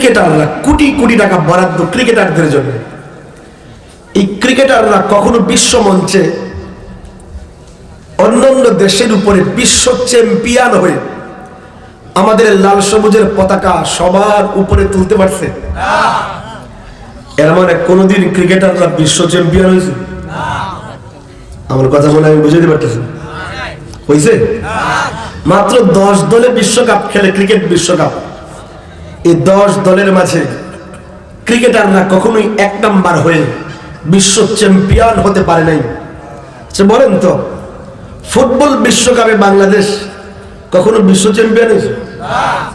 ক্রিকেটাররা কোটি কোটি টাকা বরাদ্দ ক্রিকেটারদের জন্য। এই ক্রিকেটাররা কখনো বিশ্ব মঞ্চে অন্যান্য দেশের উপরে বিশ্ব চ্যাম্পিয়ন হয়ে আমাদের লাল সবুজের পতাকা সবার উপরে তুলতে পারছে। এর মানে কোনোদিন ক্রিকেটাররা বিশ্ব চ্যাম্পিয়ন হয়েছে? আমার কথা বলে আমি বুঝাতে পারতেছি হয়েছে মাত্র দশ দলে বিশ্বকাপ খেলে ক্রিকেট বিশ্বকাপ। এই দশ দলের মাঝে ক্রিকেটাররা কখনোই এক নাম্বার হয়ে বিশ্ব চ্যাম্পিয়ন হতে পারে নাই। আচ্ছা বলেন তো, ফুটবল বিশ্বকাপে বাংলাদেশ কখনো বিশ্ব চ্যাম্পিয়ন হয়েছে?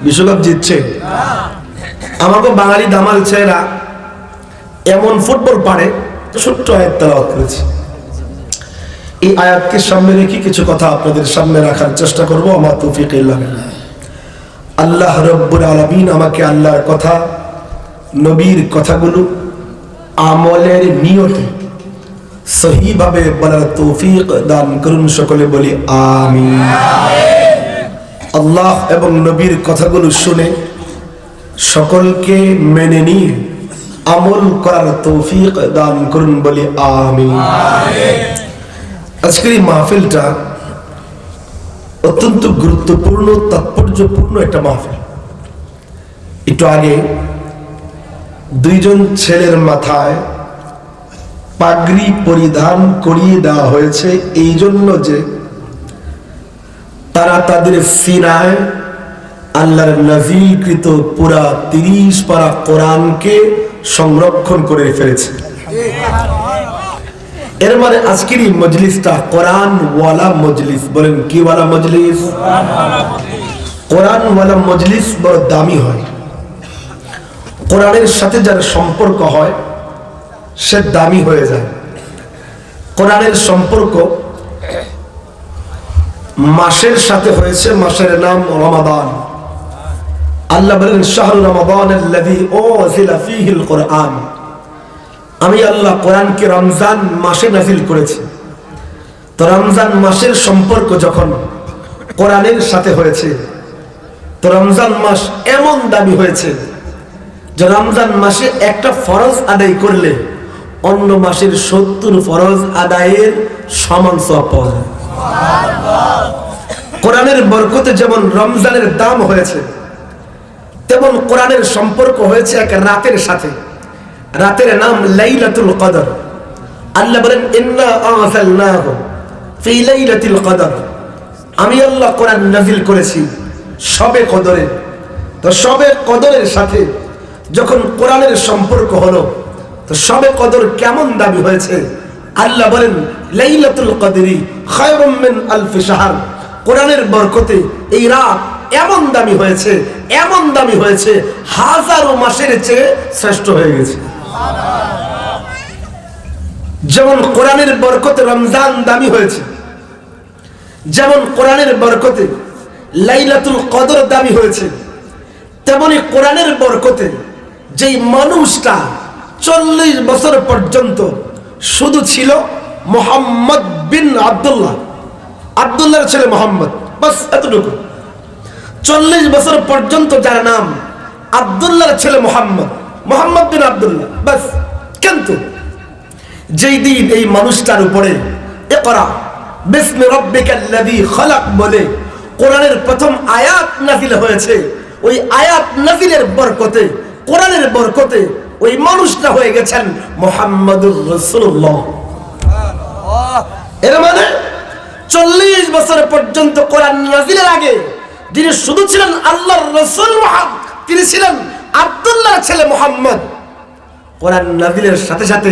বিশ্বকাপ জিতছে। আমাকে বাঙালি দামাল ছেলেরা এমন ফুটবল পারে, ছোট্ট আয়াত তালাওয়াত করেছে। এই আয়াতকে সামনে রেখে কিছু কথা আপনাদের সামনে রাখার চেষ্টা করব। আমার তৌফিক ইল্লাহ। আল্লাহ রব্বুল আলামিন আমাকে আল্লাহর কথা, নবীর কথাগুলো, আমলের নিয়তে সহিভাবে বলার তৌফিক দান করুন সকলে বলি আমি আল্লাহ এবং নবীর কথাগুলো শুনে সকলকে মেনে নিয়ে আমল করার তৌফিক দান করুন বলি আমি আজকের এই মাহফিলটা অত্যন্ত গুরুত্বপূর্ণ, তাৎপর্যপূর্ণ একটা মাহফিল। একটু আগে দুইজন ছেলের মাথায় পাগড়ি পরিধান করিয়ে দেওয়া হয়েছে এই জন্য যে তারা তাদের সিনায় আল্লাহর নজিলকৃত পুরা তিরিশ পারা কোরআনকে সংরক্ষণ করে ফেলেছে। এর মানে আজকের এই মজলিসটা কোরআন ওয়ালা মজলিস। বলেন কি ওয়ালা মজলিস? কোরআন ওয়ালা মজলিস বড় দামি হয়। কোরআনের সাথে যার সম্পর্ক হয়, সে দামি হয়ে যায়। কোরআনের সম্পর্ক মাসের সাথে হয়েছে, মাসের নাম রমাদান। আল্লাহ বলেন, শাহরু রমাদান কোরআন। আমি আল্লাহ কোরআনকে রমজান মাসে নাজিল করেছি। তো রমজান মাসের সম্পর্ক যখন কোরআনের সাথে হয়েছে, তো রমজান মাস এমন দাবি হয়েছে যে রমজান মাসে একটা ফরজ আদায় করলে অন্য মাসের সত্তর ফরজ আদায়ের সমান কোরআনের বরকতে যেমন রমজানের দাম হয়েছে, তেমন কোরআনের সম্পর্ক হয়েছে এক রাতের সাথে। রাতের নাম লাইলাতুল কদর। আল্লাহ বলেন, ইন্না আনজালনাহু ফি লাইলাতুল কদর। আমি আল্লাহ কোরআন নাজিল করেছি সবে কদরে। তো সবে কদরের সাথে যখন কোরআনের সম্পর্ক হলো, তো সবে কদর কেমন দাবি হয়েছে? আল্লাহ বলেন, লাইলাতুল কদরি খায়রুম মিন আলফি শাহর। কোরআনের বরকতে এই রাত এমন দামি হয়েছে, এমন দামি হয়েছে, হাজারো মাসের চেয়ে শ্রেষ্ঠ হয়ে গেছে। যেমন কোরআনের বরকতে রমজান দামি হয়েছে, যেমন কোরআনের বরকতে লাইলাতুল কদর দামি হয়েছে, তেমনি কোরআনের বরকতে যেই মানুষটা চল্লিশ বছর পর্যন্ত শুধু ছিল মোহাম্মদ বিন আবদুল্লাহ। আবদুল্লাহর ছেলে মোহাম্মদ। বাস, এতটুকু। চল্লিশ বছর পর্যন্ত যার নাম আবদুল্লাহর ছেলে মোহাম্মদ। মোহাম্মদ বিন আবদুল্লাহ, বাস, কিন্তু যেই দিন এই মানুষটার উপরে এ করা বিসমি রব্বিকাল্লাযী খলাক বলে কোরআনের প্রথম আয়াত নাজিল হয়েছে, ওই আয়াত নাজিলের বরকতে, কোরআনের বরকতে ওই মানুষটা হয়ে গেছেন মোহাম্মদুর রাসূলুল্লাহ। এর মানে চল্লিশ বছর পর্যন্ত কোরআন নাজিলের আগে যিনি শুধু ছিলেন আল্লাহর রসুল তিনি ছিলেন আব্দুল্লাহ ছেলে মোহাম্মদ। কোরআন নাজিলের সাথে সাথে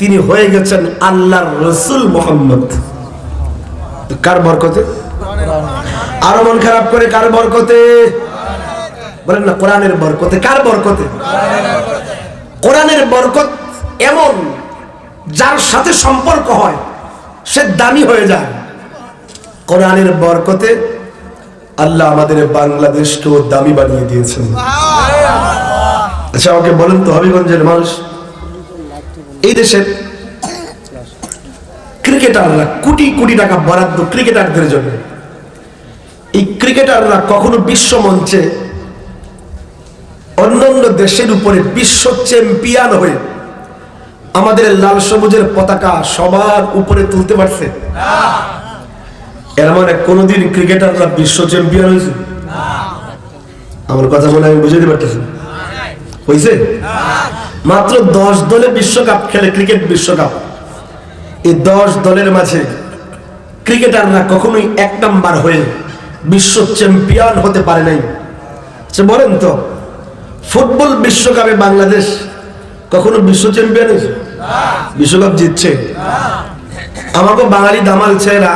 তিনি হয়ে গেছেন আল্লাহর রসুল মোহাম্মদ। কার বরকতে? আরও মন খারাপ করে কার বরকতে? বলেন না, কোরআনের বরকতে। কার বরকতে? কোরআনের বরকত এমন, যার সাথে সম্পর্ক হয়, সে দামি হয়ে যায়। কোরআনের বরকতে আল্লাহ আমাদের বাংলাদেশকেও দামি বানিয়ে দিয়েছেন। আচ্ছা আমাকে বলেন তো, হবিগঞ্জের মানুষ, এই দেশের ক্রিকেটাররা কোটি কোটি টাকা বরাদ্দ ক্রিকেটারদের জন্য। এই ক্রিকেটাররা কখনো বিশ্ব মঞ্চে অন্যান্য দেশের উপরে বিশ্ব চ্যাম্পিয়ন হয়ে আমাদের লাল সবুজের পতাকা সবার উপরে তুলতে পারছে? এর মানে কোনোদিন ক্রিকেটাররা বিশ্ব চ্যাম্পিয়ন হয়েছে? আমার কথা বলে আমি বুঝাতে পারতেছি। হয়েছে মাত্র দশ দলে বিশ্বকাপ খেলে ক্রিকেট বিশ্বকাপ। এই দশ দলের মাঝে ক্রিকেটাররা কখনোই এক নাম্বার হয়ে বিশ্ব চ্যাম্পিয়ন হতে পারে নাই। আচ্ছা বলেন তো, ফুটবল বিশ্বকাপে বাংলাদেশ কখনো বিশ্ব চ্যাম্পিয়ন হয়েছে? বিশ্বকাপ জিতছে। আমাকে বাঙালি দামাল ছেলেরা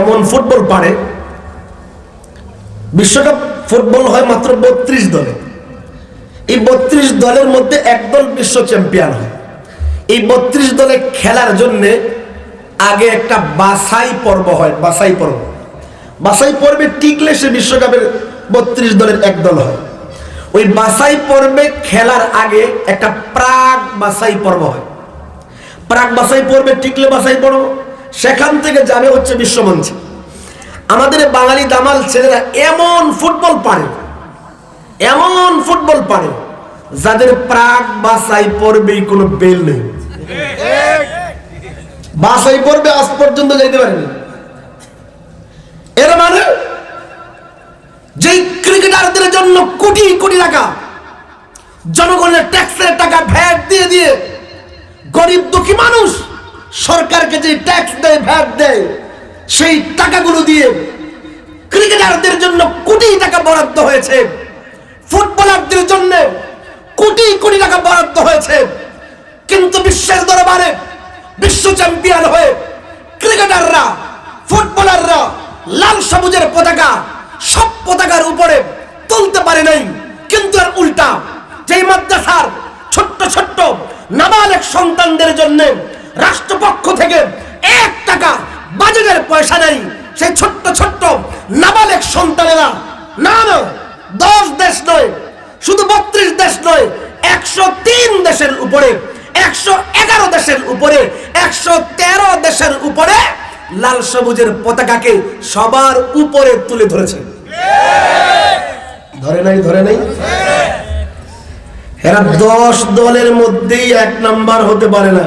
এমন ফুটবল পারে বিশ্বকাপ ফুটবল হয় মাত্র বত্রিশ দলে। এই বত্রিশ দলের মধ্যে একদল বিশ্ব চ্যাম্পিয়ন হয়। এই বত্রিশ দলে খেলার জন্যে আগে একটা বাসাই পর্ব হয় বাসাই পর্ব। বাসাই পর্বে টিকলে সে বিশ্বকাপের বত্রিশ দলের এক দল হয়। ওই বাসাই পর্বে খেলার আগে একটা প্রাক বাসাই পর্ব হয়। প্রাক বাসাই পর্বে টিকলে বাসাই পর্ব, সেখান থেকে যাবে হচ্ছে বিশ্বমঞ্চে। আমাদের বাঙালি দামাল ছেলেরা এমন ফুটবল পারে এমন ফুটবল পারে যাদের প্রাক বাছাই পর্বেই কোনো বেল নেই। বাছাই পর্বে আজ পর্যন্ত যাইতে পারেনি। এর মানে যেই ক্রিকেটারদের জন্য কোটি কোটি টাকা, জনগণের ট্যাক্সের টাকা ভ্যাট দিয়ে দিয়ে গরিব দুঃখী মানুষ সরকারকে যে ট্যাক্স দেয়, ভ্যাট দেয়, সেই টাকাগুলো দিয়ে ক্রিকেটারদের জন্য কোটি টাকা বরাদ্দ হয়েছে। ফুটবলারদের জন্য কোটি কোটি টাকা বরাদ্দ হয়েছে। কিন্তু বিশ্বের দরবারে বিশ্ব চ্যাম্পিয়ন হয়ে ক্রিকেটাররা, ফুটবলাররা লাল সবুজের পতাকা, সব পতাকার উপরে তুলতে পারে নাই। কিন্তু এর উল্টা যেই মাদ্রাসার ছোট্ট ছোট্ট নাবালেক সন্তানদের জন্য রাষ্ট্রপক্ষ থেকে এক টাকা বাজেটের পয়সা নেই, সেই ছোট্ট ছোট্ট নাবালেক সন্তানেরা না না দশ দেশ নয়, শুধু বত্রিশ দেশ নয়, একশো তিন দেশের উপরে, একশো এগারো দেশের উপরে, একশো তেরো দেশের উপরে লাল সবুজের পতাকাকে সবার উপরে তুলে ধরেছে। ধরে নাই ধরে নাই? এরা দশ দলের মধ্যেই এক নাম্বার হতে পারে না।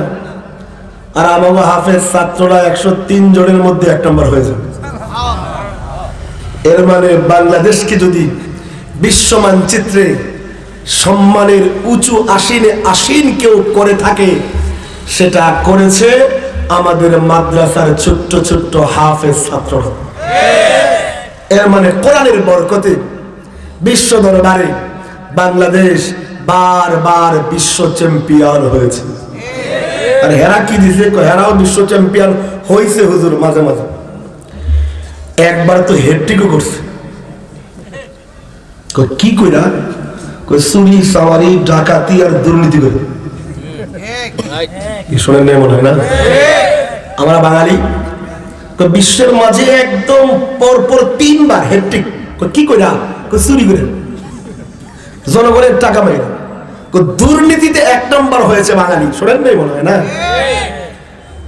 আর আমাকে হাফেজ ছাত্ররা একশো তিন জনের মধ্যে এক নাম্বার হয়ে যাবে। এর মানে বাংলাদেশকে যদি বিশ্ব মানচিত্রে সম্মানের উঁচু আসীনে আসীন কেউ করে থাকে, সেটা করেছে আমাদের মাদ্রাসার ছোট্ট ছোট্ট হাফেজ ছাত্ররা। এর মানে কোরআনের বরকতে বিশ্ব দরবারে বাংলাদেশ বারবার বিশ্ব চ্যাম্পিয়ন হয়েছে। আর হেরা কি দিছে? হেরাও বিশ্ব চ্যাম্পিয়ন হয়েছে হুজুর, মাঝে মাঝে। একবার তো হেডটিকও করছে। কয় কি কইরা? কই, চুরি, সাওয়ারি, ডাকাতি আর দুর্নীতি করে কি শোনেন নাই মনে হয় না? আমরা বাঙালি বিশ্বের মাঝে একদম পরপর তিনবার হেডটিক কই, কি কইরা? কই, চুরি করে জনগণের টাকা মেরে দুর্নীতিতে এক নম্বর হয়েছে বাঙালি। শোনেন নাই মনে হয় না?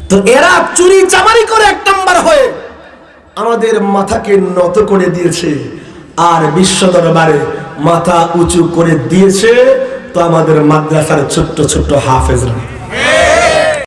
তো এরা চুরি চামারি করে এক নম্বর হয়ে আমাদের মাথাকে নত করে দিয়েছে। আর বিশ্ব দরবারে মাথা উঁচু করে দিয়েছে তো আমাদের মাদ্রাসার ছোট্ট ছোট্ট হাফেজরা।